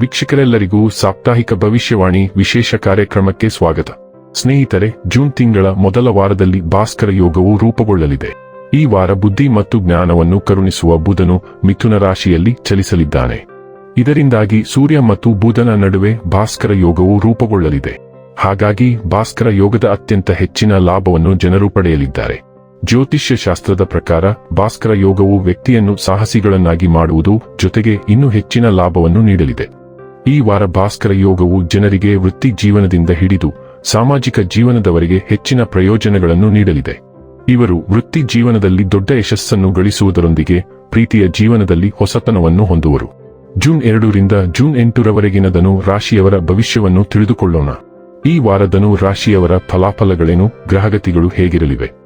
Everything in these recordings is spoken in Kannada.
ವೀಕ್ಷಕರೆಲ್ಲರಿಗೂ ಸಾಪ್ತಾಹಿಕ ಭವಿಷ್ಯವಾಣಿ ವಿಶೇಷ ಕಾರ್ಯಕ್ರಮಕ್ಕೆ ಸ್ವಾಗತ. ಸ್ನೇಹಿತರೆ, ಜೂನ್ ತಿಂಗಳ ಮೊದಲ ವಾರದಲ್ಲಿ ಭಾಸ್ಕರ ಯೋಗವು ರೂಪುಗೊಳ್ಳಲಿದೆ. ಈ ವಾರ ಬುದ್ಧಿ ಮತ್ತು ಜ್ಞಾನವನ್ನು ಕರುಣಿಸುವ ಬುಧನು ಮಿಥುನ ರಾಶಿಯಲ್ಲಿ ಚಲಿಸಲಿದ್ದಾನೆ. ಇದರಿಂದಾಗಿ ಸೂರ್ಯ ಮತ್ತು ಬುಧನ ನಡುವೆ ಭಾಸ್ಕರ ಯೋಗವು ರೂಪುಗೊಳ್ಳಲಿದೆ. ಹಾಗಾಗಿ ಭಾಸ್ಕರ ಯೋಗದ ಅತ್ಯಂತ ಹೆಚ್ಚಿನ ಲಾಭವನ್ನು ಜನರು ಪಡೆಯಲಿದ್ದಾರೆ. ಜ್ಯೋತಿಷ್ಯ ಶಾಸ್ತ್ರದ ಪ್ರಕಾರ ಭಾಸ್ಕರ ಯೋಗವು ವ್ಯಕ್ತಿಯನ್ನು ಸಾಹಸಿಗಳನ್ನಾಗಿ ಮಾಡುವುದು ಜೊತೆಗೆ ಇನ್ನೂ ಹೆಚ್ಚಿನ ಲಾಭವನ್ನು ನೀಡಲಿದೆ. ಈ ವಾರ ಭಾಸ್ಕರ ಯೋಗವು ಜನರಿಗೆ ವೃತ್ತಿ ಜೀವನದಿಂದ ಹಿಡಿದು ಸಾಮಾಜಿಕ ಜೀವನದವರೆಗೆ ಹೆಚ್ಚಿನ ಪ್ರಯೋಜನಗಳನ್ನು ನೀಡಲಿದೆ. ಇವರು ವೃತ್ತಿ ಜೀವನದಲ್ಲಿ ದೊಡ್ಡ ಯಶಸ್ಸನ್ನು ಗಳಿಸುವುದರೊಂದಿಗೆ ಪ್ರೀತಿಯ ಜೀವನದಲ್ಲಿ ಹೊಸತನವನ್ನು ಹೊಂದುವರು. ಜೂನ್ ಎರಡರಿಂದ ಜೂನ್ ಎಂಟರವರೆಗಿನದನು ರಾಶಿಯವರ ಭವಿಷ್ಯವನ್ನು ತಿಳಿದುಕೊಳ್ಳೋಣ. ಈ ವಾರದನು ರಾಶಿಯವರ ಫಲಾಫಲಗಳೇನು, ಗ್ರಹಗತಿಗಳು ಹೇಗಿರಲಿವೆ?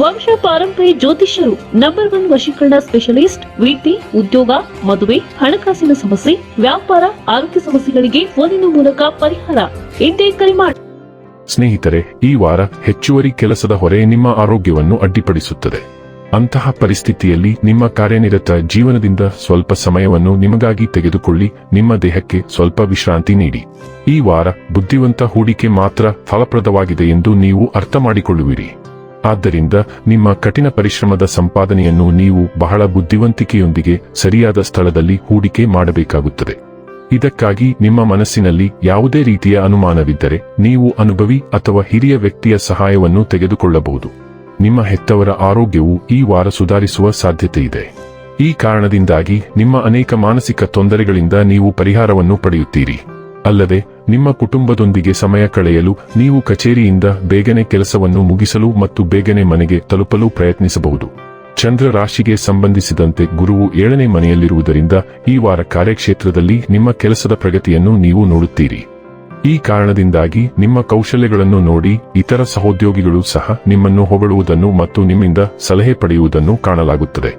ವಂಶ ಪಾರಂಪರ್ಯ ಜ್ಯೋತಿಷ್ಯರು ನಂಬರ್ ಒನ್ ವಶೀಕರಣ ಸ್ಪೆಷಲಿಸ್ಟ್ ವೃತ್ತಿ ಉದ್ಯೋಗ, ಮದುವೆ, ಹಣಕಾಸಿನ ಸಮಸ್ಯೆ, ವ್ಯಾಪಾರ, ಆರೋಗ್ಯ ಸಮಸ್ಯೆಗಳಿಗೆ ಫೋನಿನ ಮೂಲಕ ಪರಿಹಾರ. ಎಂದೇ ಕರೆ ಮಾಡಿ ಸ್ನೇಹಿತರೆ, ಈ ವಾರ ಹೆಚ್ಚುವರಿ ಕೆಲಸದ ಹೊರೆ ನಿಮ್ಮ ಆರೋಗ್ಯವನ್ನು ಅಡ್ಡಿಪಡಿಸುತ್ತದೆ. ಅಂತಹ ಪರಿಸ್ಥಿತಿಯಲ್ಲಿ ನಿಮ್ಮ ಕಾರ್ಯನಿರತ ಜೀವನದಿಂದ ಸ್ವಲ್ಪ ಸಮಯವನ್ನು ನಿಮಗಾಗಿ ತೆಗೆದುಕೊಳ್ಳಿ, ನಿಮ್ಮ ದೇಹಕ್ಕೆ ಸ್ವಲ್ಪ ವಿಶ್ರಾಂತಿ ನೀಡಿ. ಈ ವಾರ ಬುದ್ಧಿವಂತ ಹೂಡಿಕೆ ಮಾತ್ರ ಫಲಪ್ರದವಾಗಿದೆ ಎಂದು ನೀವು ಅರ್ಥ ಮಾಡಿಕೊಳ್ಳುವಿರಿ. ಆದ್ದರಿಂದ ನಿಮ್ಮ ಕಠಿಣ ಪರಿಶ್ರಮದ ಸಂಪಾದನೆಯನ್ನು ನೀವು ಬಹಳ ಬುದ್ಧಿವಂತಿಕೆಯೊಂದಿಗೆ ಸರಿಯಾದ ಸ್ಥಳದಲ್ಲಿ ಹೂಡಿಕೆ ಮಾಡಬೇಕಾಗುತ್ತದೆ. ಇದಕ್ಕಾಗಿ ನಿಮ್ಮ ಮನಸ್ಸಿನಲ್ಲಿ ಯಾವುದೇ ರೀತಿಯ ಅನುಮಾನವಿದ್ದರೆ ನೀವು ಅನುಭವಿ ಅಥವಾ ಹಿರಿಯ ವ್ಯಕ್ತಿಯ ಸಹಾಯವನ್ನು ತೆಗೆದುಕೊಳ್ಳಬಹುದು. ನಿಮ್ಮ ಹೆತ್ತವರ ಆರೋಗ್ಯವು ಈ ವಾರ ಸುಧಾರಿಸುವ ಸಾಧ್ಯತೆ ಇದೆ ಈ ಕಾರಣದಿಂದಾಗಿ ನಿಮ್ಮ ಅನೇಕ ಮಾನಸಿಕ ತೊಂದರೆಗಳಿಂದ ನೀವು ಪರಿಹಾರವನ್ನು ಪಡೆಯುತ್ತೀರಿ. ಅಲ್ಲದೆ, ನಿಮ್ಮ ಕುಟುಂಬದೊಂದಿಗೆ ಸಮಯ ಕಳೆಯಲು ನೀವು ಕಚೇರಿಯಿಂದ ಬೇಗನೆ ಕೆಲಸವನ್ನು ಮುಗಿಸಲು ಮತ್ತು ಬೇಗನೆ ಮನೆಗೆ ತಲುಪಲು ಪ್ರಯತ್ನಿಸಬಹುದು. ಚಂದ್ರ ರಾಶಿಗೆ ಸಂಬಂಧಿಸಿದಂತೆ ಗುರುವು ಏಳನೇ ಮನೆಯಲ್ಲಿರುವುದರಿಂದ ಈ ವಾರ ಕಾರ್ಯಕ್ಷೇತ್ರದಲ್ಲಿ ನಿಮ್ಮ ಕೆಲಸದ ಪ್ರಗತಿಯನ್ನು ನೀವು ನೋಡುತ್ತೀರಿ. ಈ ಕಾರಣದಿಂದಾಗಿ ನಿಮ್ಮ ಕೌಶಲ್ಯಗಳನ್ನು ನೋಡಿ ಇತರ ಸಹೋದ್ಯೋಗಿಗಳು ಸಹ ನಿಮ್ಮನ್ನು ಹೊಗಳುವುದನ್ನು ಮತ್ತು ನಿಮ್ಮಿಂದ ಸಲಹೆ ಪಡೆಯುವುದನ್ನು ಕಾಣಲಾಗುತ್ತದೆ.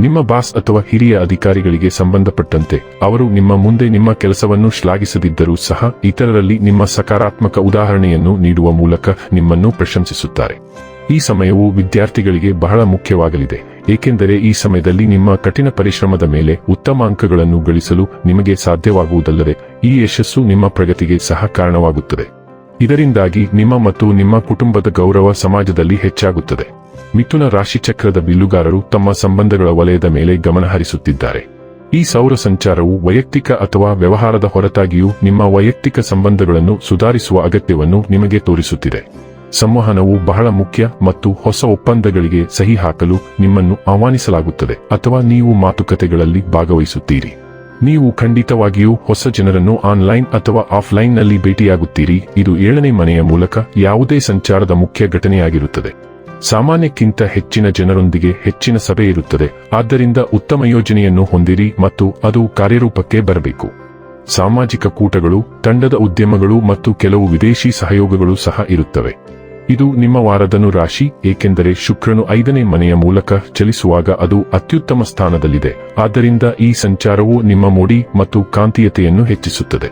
ನಿಮ್ಮ ಬಾಸ್ ಅಥವಾ ಹಿರಿಯ ಅಧಿಕಾರಿಗಳಿಗೆ ಸಂಬಂಧಪಟ್ಟಂತೆ ಅವರು ನಿಮ್ಮ ಮುಂದೆ ನಿಮ್ಮ ಕೆಲಸವನ್ನು ಶ್ಲಾಘಿಸದಿದ್ದರೂ ಸಹ ಇತರರಲ್ಲಿ ನಿಮ್ಮ ಸಕಾರಾತ್ಮಕ ಉದಾಹರಣೆಯನ್ನು ನೀಡುವ ಮೂಲಕ ನಿಮ್ಮನ್ನು ಪ್ರಶಂಸಿಸುತ್ತಾರೆ. ಈ ಸಮಯವು ವಿದ್ಯಾರ್ಥಿಗಳಿಗೆ ಬಹಳ ಮುಖ್ಯವಾಗಲಿದೆ, ಏಕೆಂದರೆ ಈ ಸಮಯದಲ್ಲಿ ನಿಮ್ಮ ಕಠಿಣ ಪರಿಶ್ರಮದ ಮೇಲೆ ಉತ್ತಮ ಅಂಕಗಳನ್ನು ಗಳಿಸಲು ನಿಮಗೆ ಸಾಧ್ಯವಾಗುವುದಲ್ಲದೆ ಈ ಯಶಸ್ಸು ನಿಮ್ಮ ಪ್ರಗತಿಗೆ ಸಹ ಕಾರಣವಾಗುತ್ತದೆ. ಇದರಿಂದಾಗಿ ನಿಮ್ಮ ಮತ್ತು ನಿಮ್ಮ ಕುಟುಂಬದ ಗೌರವ ಸಮಾಜದಲ್ಲಿ ಹೆಚ್ಚಾಗುತ್ತದೆ. ಮಿಥುನ ರಾಶಿಚಕ್ರದ ಬಿಲ್ಲುಗಾರರು ತಮ್ಮ ಸಂಬಂಧಗಳ ವಲಯದ ಮೇಲೆ ಗಮನ ಹರಿಸುತ್ತಿದ್ದಾರೆ. ಈ ಸೌರ ಸಂಚಾರವು ವೈಯಕ್ತಿಕ ಅಥವಾ ವ್ಯವಹಾರದ ಹೊರತಾಗಿಯೂ ನಿಮ್ಮ ವೈಯಕ್ತಿಕ ಸಂಬಂಧಗಳನ್ನು ಸುಧಾರಿಸುವ ಅಗತ್ಯವನ್ನು ನಿಮಗೆ ತೋರಿಸುತ್ತಿದೆ. ಸಂವಹನವು ಬಹಳ ಮುಖ್ಯ ಮತ್ತು ಹೊಸ ಒಪ್ಪಂದಗಳಿಗೆ ಸಹಿ ಹಾಕಲು ನಿಮ್ಮನ್ನು ಆಹ್ವಾನಿಸಲಾಗುತ್ತದೆ ಅಥವಾ ನೀವು ಮಾತುಕತೆಗಳಲ್ಲಿ ಭಾಗವಹಿಸುತ್ತೀರಿ. ನೀವು ಖಂಡಿತವಾಗಿಯೂ ಹೊಸ ಜನರನ್ನು ಆನ್ಲೈನ್ ಅಥವಾ ಆಫ್ಲೈನ್ನಲ್ಲಿ ಭೇಟಿಯಾಗುತ್ತೀರಿ. ಇದು ಏಳನೇ ಮನೆಯ ಮೂಲಕ ಯಾವುದೇ ಸಂಚಾರದ ಮುಖ್ಯ ಘಟನೆಯಾಗಿರುತ್ತದೆ. ಸಾಮಾನ್ಯಕ್ಕಿಂತ ಹೆಚ್ಚಿನ ಜನರೊಂದಿಗೆ ಹೆಚ್ಚಿನ ಸಭೆ ಇರುತ್ತದೆ. ಆದ್ದರಿಂದ ಉತ್ತಮ ಯೋಜನೆಯನ್ನು ಹೊಂದಿರಿ ಮತ್ತು ಅದು ಕಾರ್ಯರೂಪಕ್ಕೆ ಬರಬೇಕು. ಸಾಮಾಜಿಕ ಕೂಟಗಳು, ತಂಡದ ಉದ್ಯಮಗಳು ಮತ್ತು ಕೆಲವು ವಿದೇಶಿ ಸಹಯೋಗಗಳು ಸಹ ಇರುತ್ತವೆ. ಇದು ನಿಮ್ಮ ವಾರದನು ರಾಶಿ, ಏಕೆಂದರೆ ಶುಕ್ರನು ಐದನೇ ಮನೆಯ ಮೂಲಕ ಚಲಿಸುವಾಗ ಅದು ಅತ್ಯುತ್ತಮ ಸ್ಥಾನದಲ್ಲಿದೆ. ಆದ್ದರಿಂದ ಈ ಸಂಚಾರವು ನಿಮ್ಮ ಮೋಡಿ ಮತ್ತು ಕಾಂತೀಯತೆಯನ್ನು ಹೆಚ್ಚಿಸುತ್ತದೆ.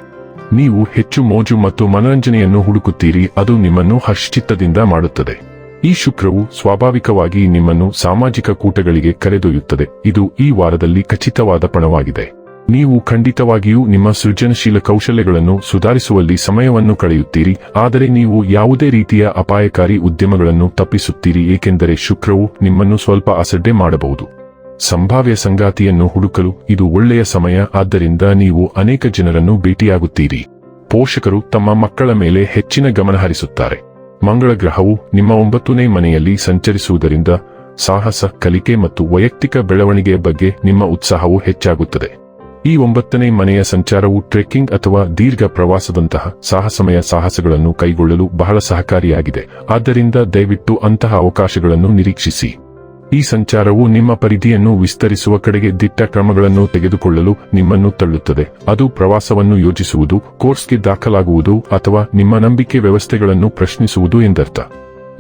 ನೀವು ಹೆಚ್ಚು ಮೋಜು ಮತ್ತು ಮನರಂಜನೆಯನ್ನು ಹುಡುಕುತ್ತೀರಿ, ಅದು ನಿಮ್ಮನ್ನು ಹರ್ಷಚಿತ್ತದಿಂದ ಮಾಡುತ್ತದೆ. ಈ ಶುಕ್ರವು ಸ್ವಾಭಾವಿಕವಾಗಿ ನಿಮ್ಮನ್ನು ಸಾಮಾಜಿಕ ಕೂಟಗಳಿಗೆ ಕರೆದೊಯ್ಯುತ್ತದೆ. ಇದು ಈ ವಾರದಲ್ಲಿ ಖಚಿತವಾದ ಪಣವಾಗಿದೆ. ನೀವು ಖಂಡಿತವಾಗಿಯೂ ನಿಮ್ಮ ಸೃಜನಶೀಲ ಕೌಶಲ್ಯಗಳನ್ನು ಸುಧಾರಿಸುವಲ್ಲಿ ಸಮಯವನ್ನು ಕಳೆಯುತ್ತೀರಿ. ಆದರೆ ನೀವು ಯಾವುದೇ ರೀತಿಯ ಅಪಾಯಕಾರಿ ಉದ್ಯಮಗಳನ್ನು ತಪ್ಪಿಸುತ್ತೀರಿ, ಏಕೆಂದರೆ ಶುಕ್ರವು ನಿಮ್ಮನ್ನು ಸ್ವಲ್ಪ ಅಸಡ್ಡೆ ಮಾಡಬಹುದು. ಸಂಭಾವ್ಯ ಸಂಗಾತಿಯನ್ನು ಹುಡುಕಲು ಇದು ಒಳ್ಳೆಯ ಸಮಯ. ಆದ್ದರಿಂದ ನೀವು ಅನೇಕ ಜನರನ್ನು ಭೇಟಿಯಾಗುತ್ತೀರಿ. ಪೋಷಕರು ತಮ್ಮ ಮಕ್ಕಳ ಮೇಲೆ ಹೆಚ್ಚಿನ ಗಮನ ಹರಿಸುತ್ತಾರೆ. ಮಂಗಳ ಗ್ರಹವು ನಿಮ್ಮ ಒಂಬತ್ತನೇ ಮನೆಯಲ್ಲಿ ಸಂಚರಿಸುವುದರಿಂದ ಸಾಹಸ, ಕಲಿಕೆ ಮತ್ತು ವೈಯಕ್ತಿಕ ಬೆಳವಣಿಗೆಯ ಬಗ್ಗೆ ನಿಮ್ಮ ಉತ್ಸಾಹವು ಹೆಚ್ಚಾಗುತ್ತದೆ. ಈ ಒಂಬತ್ತನೇ ಮನೆಯ ಸಂಚಾರವು ಟ್ರೆಕ್ಕಿಂಗ್ ಅಥವಾ ದೀರ್ಘ ಪ್ರವಾಸದಂತಹ ಸಾಹಸಮಯ ಸಾಹಸಗಳನ್ನು ಕೈಗೊಳ್ಳಲು ಬಹಳ ಸಹಕಾರಿಯಾಗಿದೆ. ಆದ್ದರಿಂದ ದಯವಿಟ್ಟು ಅಂತಹ ಅವಕಾಶಗಳನ್ನು ನಿರೀಕ್ಷಿಸಿ. ಈ ಸಂಚಾರವು ನಿಮ್ಮ ಪರಿಧಿಯನ್ನು ವಿಸ್ತರಿಸುವ ಕಡೆಗೆ ದಿಟ್ಟ ಕ್ರಮಗಳನ್ನು ತೆಗೆದುಕೊಳ್ಳಲು ನಿಮ್ಮನ್ನು ತಳ್ಳುತ್ತದೆ. ಅದು ಪ್ರವಾಸವನ್ನು ಯೋಜಿಸುವುದು, ಕೋರ್ಸ್ಗೆ ದಾಖಲಾಗುವುದು ಅಥವಾ ನಿಮ್ಮ ನಂಬಿಕೆ ವ್ಯವಸ್ಥೆಗಳನ್ನು ಪ್ರಶ್ನಿಸುವುದು ಎಂದರ್ಥ.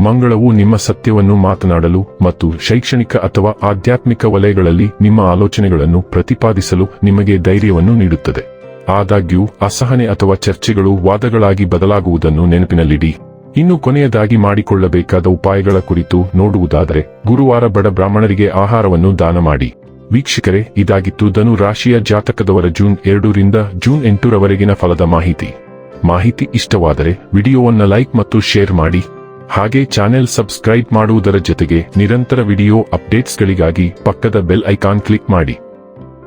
ಮಂಗಳವು ನಿಮ್ಮ ಸತ್ಯವನ್ನು ಮಾತನಾಡಲು ಮತ್ತು ಶೈಕ್ಷಣಿಕ ಅಥವಾ ಆಧ್ಯಾತ್ಮಿಕ ವಲಯಗಳಲ್ಲಿ ನಿಮ್ಮ ಆಲೋಚನೆಗಳನ್ನು ಪ್ರತಿಪಾದಿಸಲು ನಿಮಗೆ ಧೈರ್ಯವನ್ನು ನೀಡುತ್ತದೆ. ಆದಾಗ್ಯೂ, ಅಸಹನೆ ಅಥವಾ ಚರ್ಚೆಗಳು ವಾದಗಳಾಗಿ ಬದಲಾಗುವುದನ್ನು ನೆನಪಿನಲ್ಲಿಡಿ. ಇನ್ನು ಕೊನೆಯದಾಗಿ ಮಾಡಿಕೊಳ್ಳಬೇಕಾದ ಉಪಾಯಗಳ ಕುರಿತು ನೋಡುವುದಾದರೆ, ಗುರುವಾರ ಬಡ ಬ್ರಾಹ್ಮಣರಿಗೆ ಆಹಾರವನ್ನು ದಾನ ಮಾಡಿ. ವೀಕ್ಷಕರೇ, ಇದಾಗಿತ್ತು ಧನು ರಾಶಿಯ ಜಾತಕದವರ ಜೂನ್ ಎರಡರಿಂದ ಜೂನ್ ಎಂಟರವರೆಗಿನ ಫಲದ ಮಾಹಿತಿ. ಮಾಹಿತಿ ಇಷ್ಟವಾದರೆ ವಿಡಿಯೋವನ್ನು ಲೈಕ್ ಮತ್ತು ಶೇರ್ ಮಾಡಿ. ಹಾಗೆ ಚಾನೆಲ್ ಸಬ್ಸ್ಕ್ರೈಬ್ ಮಾಡುವುದರ ಜೊತೆಗೆ ನಿರಂತರ ವಿಡಿಯೋ ಅಪ್ಡೇಟ್ಸ್ಗಳಿಗಾಗಿ ಪಕ್ಕದ ಬೆಲ್ ಐಕಾನ್ ಕ್ಲಿಕ್ ಮಾಡಿ.